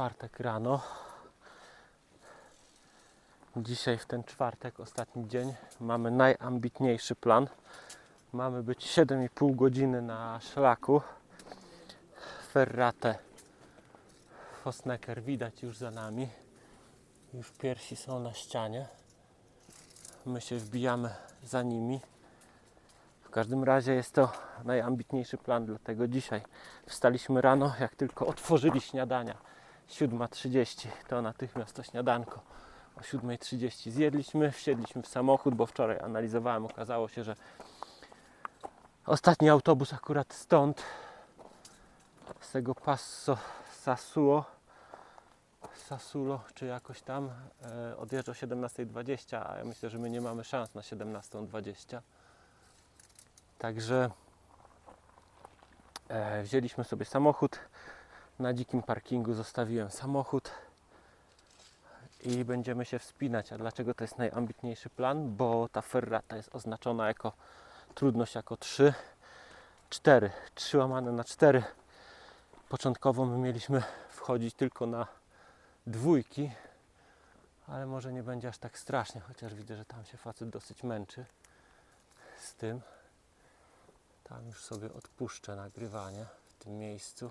czwartek rano. Dzisiaj w ten czwartek, ostatni dzień, mamy najambitniejszy plan. Mamy być 7,5 godziny na szlaku. Ferrate Fosnecker widać już za nami. Już piersi są na ścianie. My się wbijamy za nimi. W każdym razie jest to najambitniejszy plan, dlatego dzisiaj wstaliśmy rano, jak tylko otworzyli śniadania. 7.30 to natychmiast to śniadanko. O 7.30 zjedliśmy, wsiedliśmy w samochód, bo wczoraj analizowałem, okazało się, że ostatni autobus akurat stąd, z tego Passo Sassuo, Sassulo, czy jakoś tam, e, odjeżdża o 17.20, a ja myślę, że my nie mamy szans na 17.20. Także e, wzięliśmy sobie samochód. Na dzikim parkingu zostawiłem samochód i będziemy się wspinać. A dlaczego to jest najambitniejszy plan? Bo ta ferrata jest oznaczona jako trudność jako 3, 4, 3 łamane na 4. Początkowo my mieliśmy wchodzić tylko na dwójki, ale może nie będzie aż tak strasznie, chociaż widzę, że tam się facet dosyć męczy z tym. Tam już sobie odpuszczę nagrywanie w tym miejscu.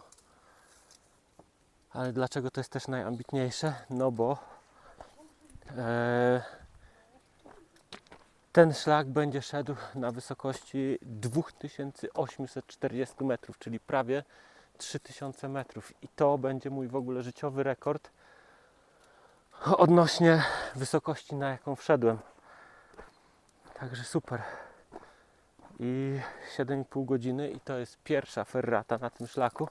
Ale dlaczego to jest też najambitniejsze? No bo e, ten szlak będzie szedł na wysokości 2840 metrów, czyli prawie 3000 metrów. I to będzie mój w ogóle życiowy rekord odnośnie wysokości, na jaką wszedłem. Także super i 7,5 godziny i to jest pierwsza ferrata na tym szlaku,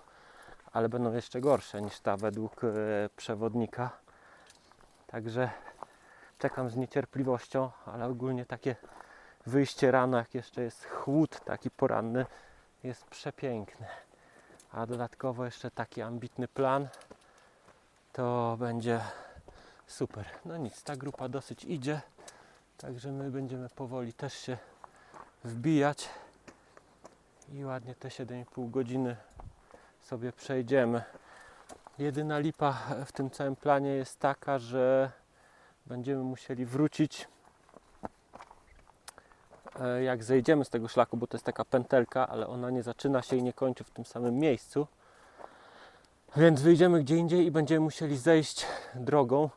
ale będą jeszcze gorsze niż ta według e, przewodnika. Także czekam z niecierpliwością, ale ogólnie takie wyjście rano, jak jeszcze jest chłód taki poranny, jest przepiękny. A dodatkowo jeszcze taki ambitny plan, to będzie super. No nic, ta grupa dosyć idzie, także my będziemy powoli też się wbijać i ładnie te 7,5 godziny sobie przejdziemy. Jedyna lipa w tym całym planie jest taka, że będziemy musieli wrócić e, jak zejdziemy z tego szlaku, bo to jest taka pętelka, ale ona nie zaczyna się i nie kończy w tym samym miejscu. Więc wyjdziemy gdzie indziej i będziemy musieli zejść drogą.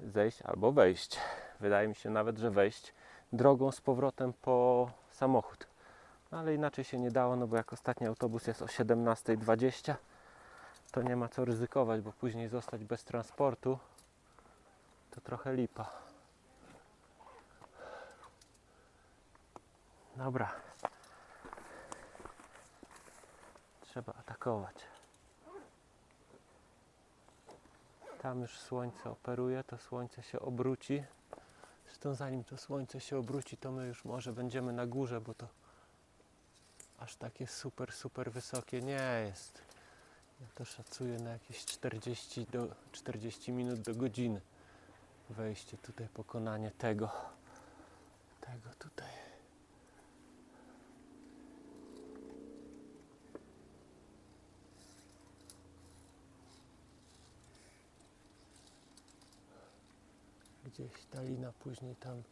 Zejść albo wejść. Wydaje mi się nawet, że wejść drogą z powrotem po samochód. No, ale inaczej się nie dało, no bo jak ostatni autobus jest o 17.20, to nie ma co ryzykować, bo później zostać bez transportu to trochę lipa. Dobra. Trzeba atakować. Tam już słońce operuje, to słońce się obróci. Zresztą zanim to słońce się obróci, to my już może będziemy na górze, bo to aż takie super, super wysokie nie jest. Ja to szacuję na jakieś 40, do, 40 minut do godziny. Wejście tutaj, pokonanie tego. Tego tutaj. Gdzieś ta lina później tam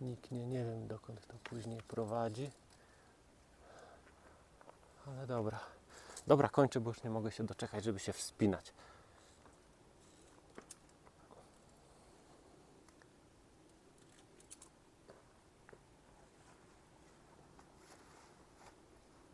niknie. Nie wiem dokąd to później prowadzi. Dobra. Dobra, kończę, bo już nie mogę się doczekać, żeby się wspinać.